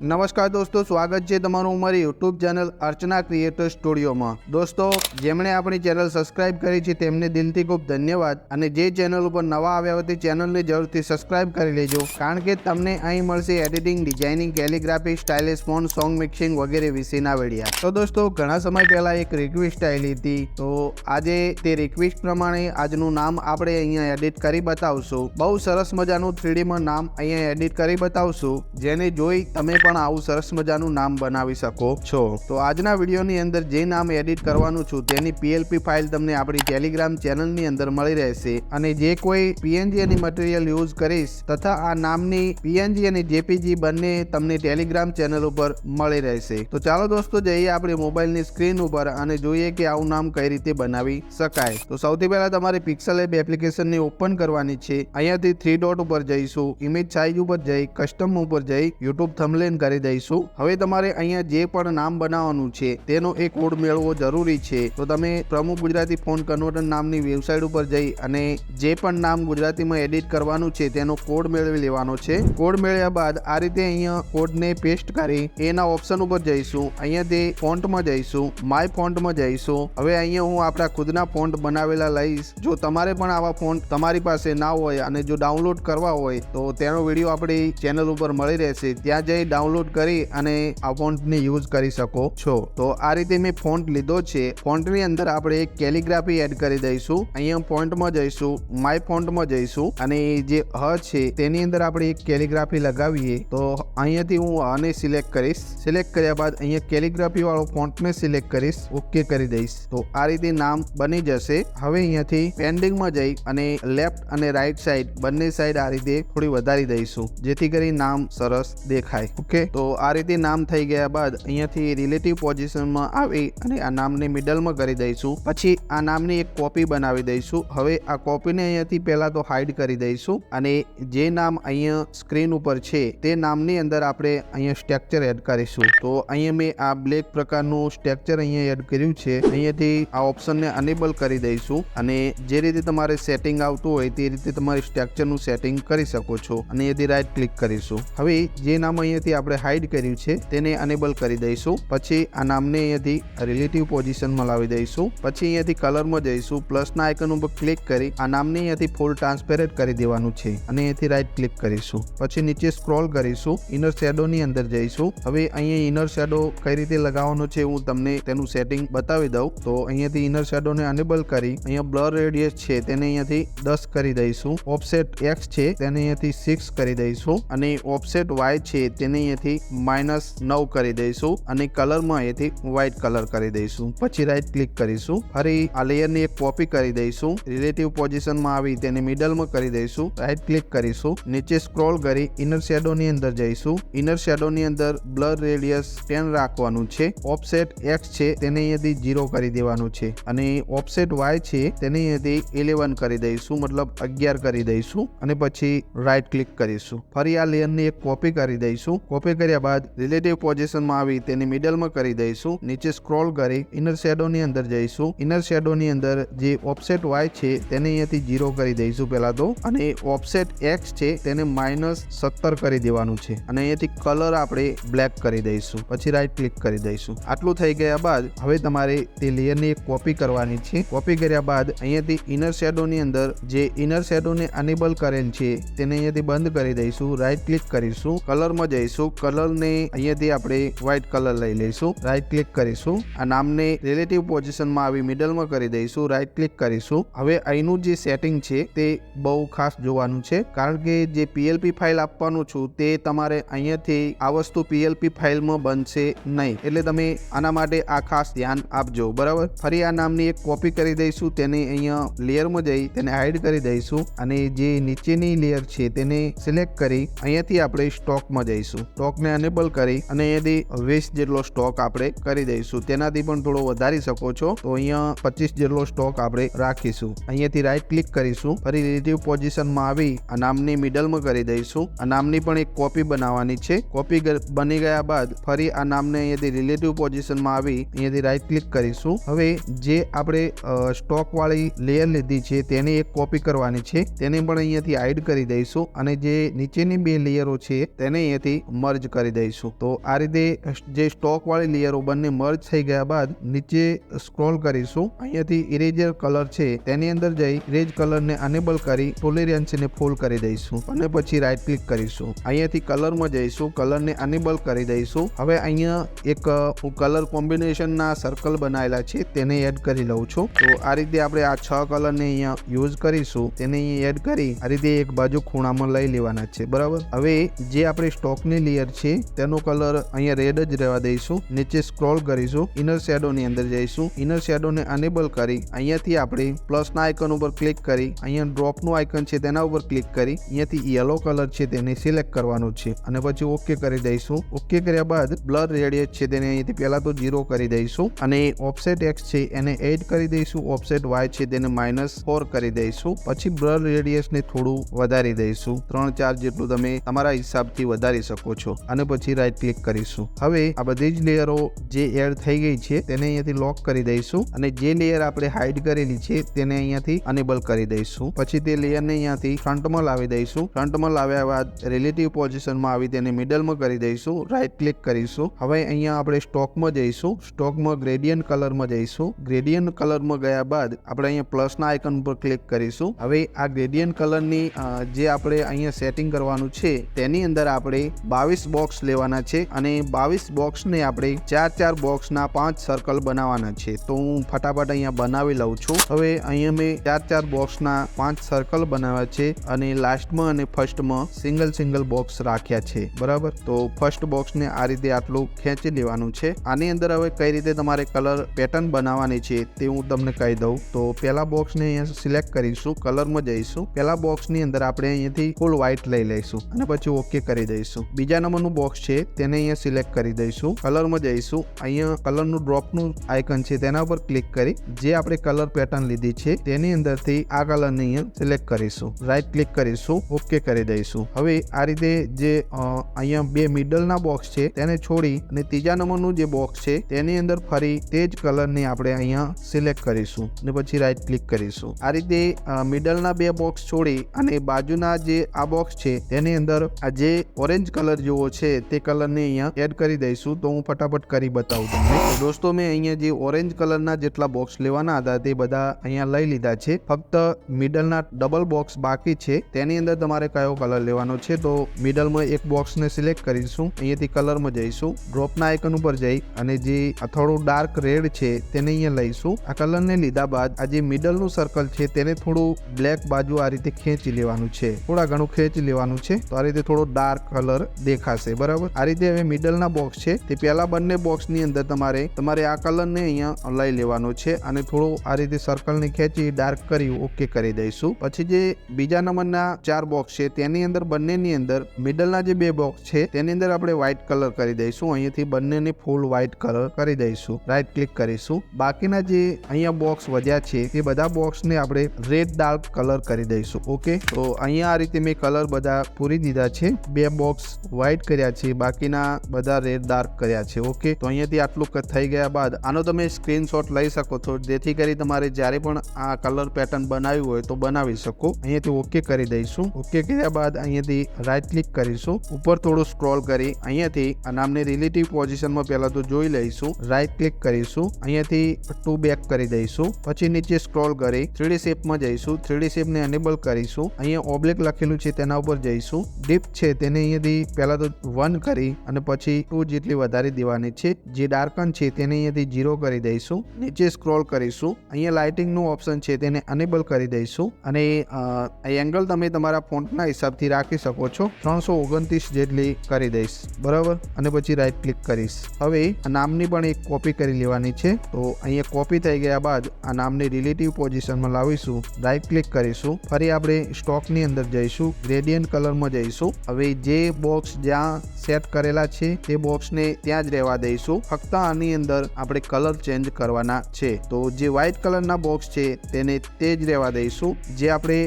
નમસ્કાર દોસ્તો, સ્વાગત છે તમારું અમારી યુટ્યુબ ચેનલ અર્ચના ક્રિએટર સ્ટુડિયોમાં દોસ્તો, જેમણે આપણી ચેનલ સબસ્ક્રાઇબ કરી છે તેમને દિલથી ખૂબ ધન્યવાદ અને જે ચેનલ ઉપર નવા આવ્યા હોય તે ચેનલને જરૂરથી સબસ્ક્રાઇબ કરી લેજો, કારણ કે તમને અહીં મળશે editing designing calligraphy stylish font song mixing વગેરે વિશેના વિડીયા તો દોસ્તો, ઘણા સમય પહેલાં એક રિક્વેસ્ટ આવેલી હતી. તો આજે તે રિક્વેસ્ટ પ્રમાણે આજનું નામ આપણે અહીંયા એડિટ કરી બતાવશું. બહુ સરસ મજાનું થ્રીડીમાં નામ અહીંયા એડિટ કરી બતાવશું, જેને જોઈ તમે પણ આવું સરસ મજાનું નામ બનાવી શકો છો. તો આજના વિડીયોની અંદર જે નામ એડિટ કરવાનું છું તેની પીએલપી ફાઇલ તમને આપણી ટેલિગ્રામ ચેનલની અંદર મળી રહેશે. અને જે કોઈ પીએનજી અને મટીરિયલ યુઝ કરીશ તથા આ નામની પીએનજી અને જેપીજી બંને તમને ટેલિગ્રામ ચેનલ ઉપર મળી રહેશે. તો ચાલો દોસ્તો જઈએ આપણે મોબાઈલની સ્ક્રીન ઉપર અને જોઈએ કે આવું નામ કઈ રીતે બનાવી શકાય. તો સૌથી પહેલા તમારે પિક્સલ એપ એપ્લિકેશનને ઓપન કરવાની છે. અહીંયાથી થ્રી ડોટ ઉપર જઈશું. ઇમેજ સાઇઝ ઉપર જઈ કસ્ટમ ઉપર જઈ યુટ્યુબ થમલેન કરી દઈશું. હવે તમારે અહીંયા જે પણ નામ બનાવવાનું છે, તેનો એક કોડ મેળવવો જરૂરી છે. તો તમે પ્રમુખ ગુજરાતી ફોન કન્વર્ટર નામની વેબસાઇટ ઉપર જઈ અને જે પણ નામ ગુજરાતીમાં એડિટ કરવાનું છે, તેનો કોડ મેળવી લેવાનો છે. કોડ મેળવ્યા બાદ આ રીતે અહીંયા કોડને પેસ્ટ કરી એના ઓપ્શન ઉપર જઈશું. અહીંયા તે ફોન્ટમાં જઈશું માય ફોન્ટમાં જઈશું. હવે અહીંયા હું આપણા ખુદના ફોન્ટ બનાવેલા લઈશ. જો તમારે પણ આવા ફોન્ટ તમારી પાસે ના હોય અને જો ડાઉનલોડ કરવા હોય, તો તેનો વીડિયો આપણી ચેનલ ઉપર મળી રહેશે. ત્યાં જઈ ડાઉનલોડ કરી અને આ ફોન્ટને યુઝ કરી શકો છો. તો આ રીતે મેં ફોન્ટ લીધો છે. ફોન્ટની અંદર આપણે એક કેલિગ્રાફી એડ કરી દઈશું. અહીંયા ફોન્ટમાં જઈશું, માય ફોન્ટમાં જઈશું અને જે હ છે તેની અંદર આપણે એક કેલિગ્રાફી લગાવીએ. તો અહીંયાથી હું આને સિલેક્ટ કરીશ. સિલેક્ટ કર્યા બાદ અહીંયા કેલિગ્રાફી વાળો ફોન્ટને સિલેક્ટ કરીશ. ઓકે કરી દઈશ. તો આ રીતે નામ બની જશે. હવે અહીંયાથી પેન્ડિંગમાં જઈ અને લેફ્ટ અને રાઈટ સાઈડ બંને સાઈડ આ રીતે થોડી વધારી દઈશું. જેથી કરી નામ સરસ દેખાય. ઓકે તો આ રીતે નામ થઈ ગયા બાદ અહીંયાથી રિલેટિવ પોઝિશનમાં આવી અને આ નામને મિડલમાં કરી દઈશું. પછી આ નામની એક કોપી બનાવી દઈશું. હવે આ કોપીને અહીંયાથી પહેલા તો હાઈડ કરી દઈશું અને જે નામ અહીંયા સ્ક્રીન ઉપર છે, તે નામની અંદર આપણે અહીંયા સ્ટ્રક્ચર એડ કરીશું. તો અહીંયા મેં આ બ્લેક પ્રકારનું સ્ટ્રક્ચર અહીંયા એડ કર્યું છે. અહીંયાથી આ ઓપ્શનને અનેબલ કરી દઈશું અને જે રીતે તમારે સેટિંગ આવતું હોય, તે રીતે તમારે સ્ટ્રક્ચરનું સેટિંગ કરી શકો છો અને અહીંયાથી રાઈટ ક્લિક કરીશું. હવે જે નામ અહીંયાથી આપણે હાઈડ કર્યું છે, તેને અનેબલ કરી દઈશું. પછી આ નામને અહીંયાથી રિલેટિવ પોઝિશનમાં લાવી દઈશું. પછી અહીંયાથી કલરમાં જઈશું. પ્લસના આઇકન ઉપર ક્લિક કરી આ નામને અહીંયાથી ફૂલ ટ્રાન્સપેરેન્ટ કરી દેવાનું છે. અને અહીંયાથી રાઈટ ક્લિક કરીશું. પછી નીચે સ્ક્રોલ કરીશું. ઇનર શેડોની અંદર જઈશું. હવે અહીંયા ઇનર શેડો કઈ રીતે લગાવવાનો છે હું તમને તેનું સેટિંગ બતાવી દઉં. તો અહીંયાથી ઇનર શેડોને અનેબલ કરી અહીંયા બ્લર રેડિયસ છે, તેને અહીંયાથી દસ કરી દઈશું. ઓફસેટ એક્સ છે, તેને અહીંયાથી સિક્સ કરી દઈશું. અને ઓફસેટ વાય છે, તેને અહીંયાથી માઇનસ નવ કરી દઈશું અને કલરમાં અહીંયાથી વ્હાઇટ કલર કરી દઈશું. પછી રાઈટ ક્લિક કરીશું. ફરી આ લેયરની એક કોપી કરી દઈશું. રિલેટિવ પોઝિશનમાં આવી તેને મિડલમાં કરી દઈશું. રાઈટ ક્લિક કરીશું. નીચે સ્ક્રોલ કરી ઇનર શેડોની અંદર જઈશું. ઇનર શેડોની અંદર બ્લર રેડિયસ ટેન રાખવાનું છે. ઓફસેટ એક્સ છે તેને અહીંયાથી ઝીરો કરી દેવાનું છે. અને ઓફસેટ વાય છે તેને અહીંયાથી ઇલેવન કરી દઈશું. મતલબ અગિયાર કરી દઈશું. અને પછી રાઈટ ક્લિક કરીશું. ફરી આ લેયરની એક કોપી કરી દઈશું. કોપી કર્યા બાદ રિલેટિવ પોઝિશનમાં આવી તેને મિડલમાં કરી દઈશું. નીચે સ્ક્રોલ કરી ઇનર શેડોની અંદર જઈશું. ઇનર શેડોની અંદર જે ઓફસેટ વાય છે તેને અહીંયાથી ઝીરો કરી દઈશું પહેલા તો. અને ઓફસેટ એક્સ છે તેને માઇનસ સત્તર કરી દેવાનું છે. અને અહીંયાથી કલર આપણે બ્લેક કરી દઈશું. પછી રાઈટ ક્લિક કરી દઈશું. આટલું થઈ ગયા બાદ હવે તમારે તે લેયરની એક કોપી કરવાની છે. કોપી કર્યા બાદ અહીંયાથી ઇનર શેડોની અંદર જે ઇનર શેડોને અનેબલ કરેલ છે તેને અહીંયાથી બંધ કરી દઈશું. રાઈટ ક્લિક કરીશું. કલરમાં જઈશું. કલરને અહીંયાથી આપણે વ્હાઇટ કલર લઈ લઈશું. રાઈટ ક્લિક કરીશું. આ નામને રિલેટિવ પોઝિશનમાં આવી મિડલમાં કરી દઈશું. રાઈટ ક્લિક કરીશું. હવે અહીંનું જે સેટિંગ છે તે બહુ ખાસ જોવાનું છે. કારણ કે જે પીએલપી ફાઇલ આપવાનું છું તે તમારે અહીંયાથી આ વસ્તુ પીએલપી ફાઇલમાં બનશે નહીં. એટલે તમે આના માટે આ ખાસ ધ્યાન આપજો. બરાબર? ફરી આ નામની એક કોપી કરી દઈશું. તેને અહીંયા લેયરમાં જઈ તેને હાઈડ કરી દઈશું. અને જે નીચેની લેયર છે તેને સિલેક્ટ કરી અહીંયાથી આપણે સ્ટોકમાં જઈશું. સ્ટોકને અનેબલ કરી અને અહીંયાથી વીસ જેટલો સ્ટોક આપણે કરી દઈશું. તેનાથી પણ થોડો વધારી શકો છો. તો અહીંયા પચીસ જેટલો સ્ટોક આપણે રાખીશું. અહીંયાથી રાઈટ ક્લિક કરીશું. ફરી રિલેટિવ પોઝિશનમાં આવી આ નામની મિડલમાં કરી દઈશું. આ નામની પણ એક કોપી બનાવવાની છે. કોપી બની ગયા બાદ ફરી આ નામને અહીંયાથી રિલેટિવ પોઝિશનમાં આવી અહીંયાથી રાઈટ ક્લિક કરીશું. હવે જે આપણે સ્ટોક વાળી લેયર લીધી છે તેની એક કોપી કરવાની છે. તેને પણ અહીંયાથી હાઈડ કરી દઈશું. અને જે નીચેની બે લેયરો છે તેને અહીંયાથી મર્જ કરી દઈશું. તો આ રીતે જે સ્ટોકવાળી લેયરો બંને મર્જ થઈ ગયા બાદ નીચે સ્ક્રોલ કરીશું. અહીંયાથી ઇરેઝર કલર છે, તેની અંદર જઈ ઇરેજ કલરને અનેબલ કરી ટોલેરિયન્સને ફૂલ કરી દઈશું અને પછી રાઈટ ક્લિક કરીશું. અહીંયાથી કલરમાં જઈશું, કલરને અનેબલ કરી દઈશું. હવે અહીંયા એક હું કલર કોમ્બિનેશનના સર્કલ બનાવેલા છે, તેને એડ કરી લઉં છું. તો આ રીતે આપણે આ છ કલરને અહીંયા યુઝ કરીશું, તેને અહીંયા એડ કરી આ રીતે એક બાજુ ખૂણામાં લઈ લેવાના છે, બરાબર? હવે જે આપણે સ્ટોકની લેયર છે. તેનો કલર અહીંયા રેડ જ રહેવા દઈશું. નીચે સ્ક્રોલ કરીશું. ઇનર શેડોની અંદર જઈશું. ઇનર શેડોને અનેબલ કરી અહીંયાથી આપણે પ્લસના આઇકન ઉપર ક્લિક કરી અહીંયા ડ્રોપનું આઇકન છે તેના ઉપર ક્લિક કરી અહીંયાથી યલો કલર છે તેને સિલેક્ટ કરવાનું છે. અને પછી ઓકે કરી દઈશું. ઓકે કર્યા બાદ બ્લર રેડિયસ છે તેને અહીંયાથી પહેલાં તો ઝીરો કરી દઈશું. અને ઓફસેટ એક્સ છે એને એડ કરી દઈશું. ઓફસેટ વાય છે તેને માઇનસ ફોર કરી દઈશું. પછી બ્લર રેડિયસને થોડું વધારી દઈશું. ત્રણ ચાર જેટલું તમે તમારા હિસાબથી વધારી શકો છો. અને પછી રાઈટ ક્લિક કરીશું. હવે આ બધી જ લેયરો જે એડ થઈ ગઈ છે તેને અહીંયાથી લોક કરી દઈશું અને જે લેયર આપણે હાઈડ કરેલી છે તેને અહીંયાથી અનેબલ કરી દઈશું. પછી તે લેયરને અહીંયાથી ફ્રન્ટમાં લાવી દઈશું. ફ્રન્ટમાં લાવ્યા બાદ રિલેટિવ પોઝિશનમાં આવી તેને મિડલમાં કરી દઈશું. રાઈટ ક્લિક કરીશું. હવે અહીંયા આપણે સ્ટોકમાં જઈશું. સ્ટોકમાં ગ્રેડિયન કલરમાં જઈશું. ગ્રેડિયન કલરમાં ગયા બાદ આપણે અહીંયા પ્લસના આઇકન ઉપર ક્લિક કરીશું. હવે આ ગ્રેડિયન્ટ કલરની જે આપણે અહીંયા સેટિંગ કરવાનું છે, તેની અંદર આપણે બાવીસ બોક્સ લેવાના છે અને બાવીસ બોક્સને આપણે ચાર ચાર બોક્સના પાંચ સર્કલ બનાવવાના છે. તો હું ફટાફટ અહીંયા બનાવી લઉં છું. હવે અહીંયા મેં ચાર ચાર બોક્સના પાંચ સર્કલ બનાવ્યા છે અને લાસ્ટમાં અને ફર્સ્ટમાં સિંગલ સિંગલ બોક્સ રાખ્યા છે. બરાબર? તો ફર્સ્ટ બોક્સને આ રીતે આટલું ખેંચી લેવાનું છે. આની અંદર હવે કઈ રીતે તમારે કલર પેટર્ન બનાવવાની છે તે હું તમને કહી દઉં. તો પહેલા બોક્સને અહીંયા સિલેક્ટ કરીશું કલરમાં જઈશું. પહેલા બોક્સની અંદર આપણે અહીંયાથી ફૂલ વ્હાઇટ લઈ લઈશું અને પછી ઓકે કરી દઈશું. બીજા નંબરનું બોક્સ છે, તેને અહીંયા સિલેક્ટ કરી દઈશું. કલરમાં જઈશું. અહીંયા કલરનું ડ્રોપનું આઇકન છે, તેના ઉપર ક્લિક કરી જે આપણે કલર પેટર્ન લીધી છે, તેની અંદરથી આ કલરને અહીંયા સિલેક્ટ કરીશું. રાઈટ ક્લિક કરીશું. ઓકે કરી દઈશું. હવે આ રીતે જે અહીંયા બે મિડલના બોક્સ છે, તેને છોડી અને ત્રીજા નંબરનું જે બોક્સ છે, તેની અંદર ફરી તે જ કલરની આપણે અહીંયા સિલેક્ટ કરીશું અને પછી રાઈટ ક્લિક કરીશું. આ રીતે મિડલના બે બોક્સ છોડી અને બાજુના જે આ બોક્સ છે, તેની અંદર આ જે ઓરેન્જ કલર જેવો છે તે કલરને અહીંયા એડ કરી દઈશું, તો હું ફટાફટ કરી બતાવું તમને. દોસ્તો, મેં અહીંયા જે ઓરેન્જ કલરના જેટલા બોક્સ લેવાના હતા, તે બધા અહીંયા લઈ લીધા છે. ફક્ત મિડલના ડબલ બોક્સ બાકી છે. તેની અંદર તમારે કયો કલર લેવાનો છે, તો મિડલમાં એક બોક્સને સિલેક્ટ કરીશું. અહીંયાથી કલરમાં જઈશું. ડ્રોપના આઇકન ઉપર જઈ અને જે થોડું ડાર્ક રેડ છે, તેને અહીંયા લઈશું. આ કલરને લીધા બાદ આ જે મિડલનું સર્કલ છે, તેને થોડું બ્લેક બાજુ આ રીતે ખેંચી લેવાનું છે. થોડા ઘણું ખેંચી લેવાનું છે. તો આ રીતે થોડો ડાર્ક કલર દેખાશે, બરાબર? આ રીતે હવે મિડલના બોક્સ છે. તે પહેલા બંને બોક્સની અંદર તમારે તમારે આ કલરને અહીંયા લઈ લેવાનો છે અને થોડું આ રીતે સર્કલને ખેંચી ડાર્ક કરી ઓકે કરી દઈશું. પછી જે બીજા નંબરના ચાર બોક્સ છે, તેની અંદર, બંનેની અંદર મિડલના જે બે બોક્સ છે, તેની અંદર આપણે વ્હાઇટ કલર કરી દઈશું. અહીંયાથી બંનેને ફૂલ વ્હાઇટ કલર કરી દઈશું. રાઈટ ક્લિક કરીશું. બાકીના જે અહીંયા બોક્સ વધ્યા છે, એ બધા બોક્સને આપણે રેડ ડાર્ક કલર કરી દઈશું ઓકે તો અહીંયા આ રીતે મેં કલર બધા પૂરી દીધા છે. બે બોક્સ વ્હાઇટ કર્યા છે, બાકીના બધા રેડ ડાર્ક કર્યા છે. ઓકે તો અહીંયાથી આટલું થઈ ગયા બાદ આનો તમે સ્ક્રીનશોટ લઈ શકો છો. જેથી કરી તમારે જ્યારે પણ આ કલર પેટર્ન બનાવ્યું હોય તો બનાવી શકો. અહીંયાથી ઓકે કરી દઈશું. ઓકે કર્યા બાદ અહીંયાથી રાઈટ ક્લિક કરીશું. ઉપર થોડું સ્ક્રોલ કરી અહીંયાથી આ નામની રિલેટિવ પોઝિશનમાં પહેલા તો જોઈ લઈશું. રાઈટ ક્લિક કરીશું. અહીંયાથી ટુ બેક કરી દઈશું. પછી નીચે સ્ક્રોલ કરી થ્રીડી શેપમાં જઈશું. થ્રીડી શેપને એનેબલ કરીશું. અહીંયા ઓબ્લેક લખેલું છે તેના ઉપર જઈશું. ડીપ છે તેને અહીંયાથી પહેલા તો વન કરી અને પછી ટુ જેટલી વધારી દેવાની છે, જે ડાર્કન છે તેને અહીંયાથી ઝીરો કરી દઈશું. નીચે સ્ક્રોલ કરીશું. અહીંયા લાઇટિંગનું ઓપ્શન છે તેને અનેબલ કરી દઈશું. અને એંગલ તમે તમારા ફોન્ટના હિસાબથી રાખી શકો છો. ત્રણસો ઓગણત્રીસ જેટલી કરી દઈશ. બરાબર? અને પછી રાઈટ ક્લિક કરીશ. હવે આ નામની પણ એક કોપી કરી લેવાની છે. તો અહીંયા કોપી થઈ ગયા બાદ આ નામની રિલેટિવ પોઝિશનમાં લાવીશું. રાઈટ ક્લિક કરીશું. ફરી આપણે સ્ટોકની અંદર જઈશું. ગ્રેડિયન્ટ કલરમાં જઈશું. હવે જે બોક્સ 家 સેટ કરેલા છે, તે બોક્સને ત્યાં જ રહેવા દઈશું. ફક્ત આની અંદર આપણે કલર ચેન્જ કરવાના છે. તો જે વ્હાઇટ કલરના બોક્સ છે, તેને તે જ રહેવા દઈશું. જે આપણે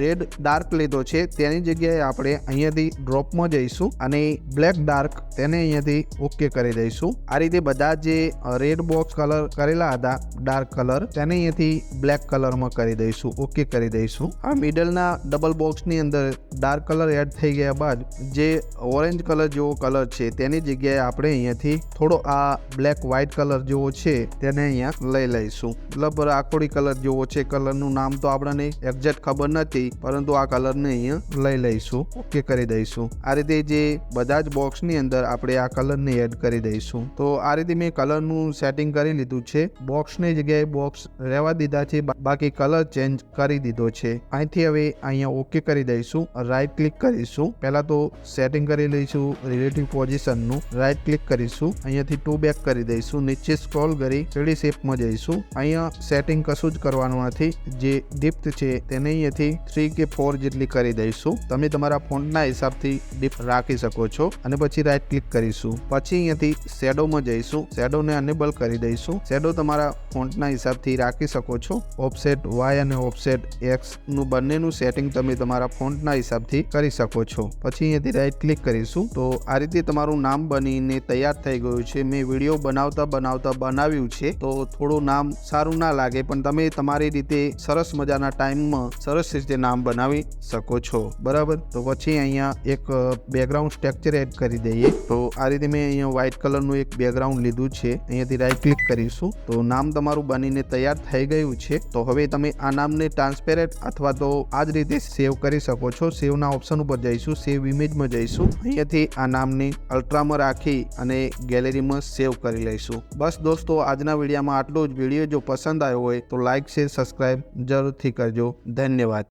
રેડ ડાર્ક લીધો છે, તેની જગ્યાએ આપણે અહીંયાથી ડ્રોપમાં જઈશું અને બ્લેક ડાર્ક તેને અહીંયાથી ઓકે કરી દઈશું. આ રીતે બધા જે રેડ બોક્સ કલર કરેલા હતા, ડાર્ક કલર, તેને અહીંયાથી બ્લેક કલરમાં કરી દઈશું, ઓકે કરી દઈશું. આ મિડલના ડબલ બોક્સની અંદર ડાર્ક કલર એડ થઈ ગયા બાદ, જે ઓરેન્જ કલર જેવો કલર છે, તેની જગ્યાએ આપણે અહીંયાથી થોડો આ બ્લેક વ્હાઇટ કલર જેવો છે, તેને અહીંયા લઈ લઈશું. મતલબ રાખોડી કલર જેવો છે કલરનું નામ તો આપણને એક્ઝેક્ટ ખબર નથી, પરંતુ આ કલરને અહીંયા લઈ લઈશું. ઓકે કરી દઈશું. આ રીતે જે બધા જ બોક્સની અંદર આપણે આ કલરને એડ કરી દઈશું. તો આ રીતે મેં કલરનું સેટિંગ કરી લીધું છે. બોક્સની જગ્યાએ બોક્સ રહેવા દીધા છે બાકી કલર ચેન્જ કરી દીધો છે. અહીંથી હવે અહીંયા ઓકે કરી દઈશું. રાઈટ ક્લિક કરીશું. પહેલા તો સેટિંગ કરી લઈશું. રિલેટિવ પોઝિશનનું રાઈટ ક્લિક કરીશું. અહીંયાથી ટુ બેક કરી દઈશું. નીચે સ્ક્રોલ કરી થ્રીડી શેપમાં જઈશું. અહીંયા સેટિંગ કશું જ કરવાનું નથી. જે ડિપ્થ છે તેને અહીંયાથી થ્રી કે ફોર જેટલી કરી દઈશું. તમે તમારા ફોન્ટના હિસાબથી ડિપ રાખી શકો છો અને પછી રાઈટ ક્લિક કરીશું. પછી અહીંયાથી શેડોમાં જઈશું. શેડોને અનેબલ કરી દઈશું. શેડો તમારા ફોન્ટના હિસાબથી રાખી શકો છો. ઓફસેટ વાય અને ઓફસેટ એક્સનું બંનેનું સેટિંગ તમે તમારા ફોન્ટના હિસાબથી કરી શકો છો. પછી અહીંયાથી રાઈટ ક્લિક કરીશું. તો આ રીતે તમારું નામ બનીને તૈયાર થઈ ગયું છે. મેં વીડિયો બનાવતા બનાવતા બનાવ્યું છે. તો થોડું નામ સારું ના લાગે, પણ તમે તમારી રીતે સરસ મજાના ટાઈમમાં સરસ રીતે નામ બનાવી શકો છો. બરાબર? તો પછી અહીંયા એક બેકગ્રાઉન્ડ સ્ટ્રક્ચર એડ કરી દઈએ. તો આ રીતે મેં અહીંયા વ્હાઇટ કલરનું એક બેકગ્રાઉન્ડ લીધું છે. અહીંયાથી રાઈટ ક્લિક કરીશું. તો નામ તમારું બનીને તૈયાર થઈ ગયું છે. તો હવે તમે આ નામને ટ્રાન્સપેરેન્ટ અથવા તો આ જ રીતે સેવ કરી શકો છો. સેવના ઓપ્શન ઉપર જઈશું. સેવ ઇમેજમાં જઈશું. અહીંયાથી આ નામને અલ્ટ્રામાં રાખી અને ગેલેરીમાં સેવ કરી લઈશું. બસ દોસ્તો, આજના વિડીયોમાં આટલું જ. વીડિયો જો પસંદ આવ્યો હોય તો લાઈક, શેર સબસ્ક્રાઈબ જરૂરથી કરજો. ધન્યવાદ.